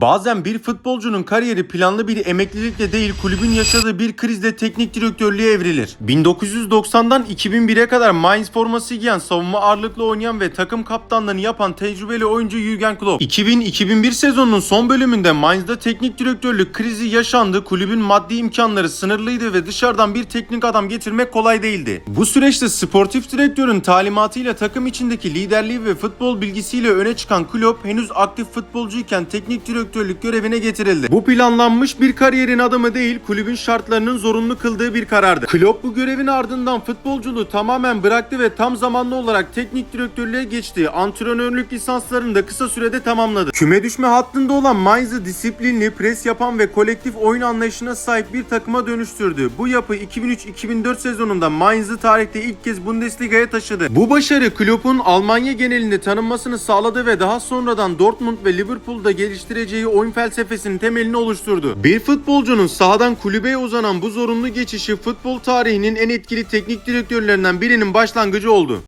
Bazen bir futbolcunun kariyeri planlı bir emeklilikle değil kulübün yaşadığı bir krizle teknik direktörlüğe evrilir. 1990'dan 2001'e kadar Mainz forması giyen, savunma ağırlıklı oynayan ve takım kaptanlığını yapan tecrübeli oyuncu Jürgen Klopp. 2000-2001 sezonunun son bölümünde Mainz'da teknik direktörlük krizi yaşandı. Kulübün maddi imkanları sınırlıydı ve dışarıdan bir teknik adam getirmek kolay değildi. Bu süreçte sportif direktörün talimatıyla takım içindeki liderliği ve futbol bilgisiyle öne çıkan Klopp henüz aktif futbolcuyken teknik direktörlük görevine getirildi. Bu planlanmış bir kariyerin adımı değil, kulübün şartlarının zorunlu kıldığı bir karardı. Klopp bu görevin ardından futbolculuğu tamamen bıraktı ve tam zamanlı olarak teknik direktörlüğe geçti. Antrenörlük lisanslarını da kısa sürede tamamladı. Küme düşme hattında olan Mainz'ı disiplinli, pres yapan ve kolektif oyun anlayışına sahip bir takıma dönüştürdü. Bu yapı 2003-2004 sezonunda Mainz'ı tarihte ilk kez Bundesliga'ya taşıdı. Bu başarı Klopp'un Almanya genelinde tanınmasını sağladı ve daha sonradan Dortmund ve Liverpool'da geliştireceği oyun felsefesinin temelini oluşturdu. Bir futbolcunun sahadan kulübeye uzanan bu zorunlu geçişi futbol tarihinin en etkili teknik direktörlerinden birinin başlangıcı oldu.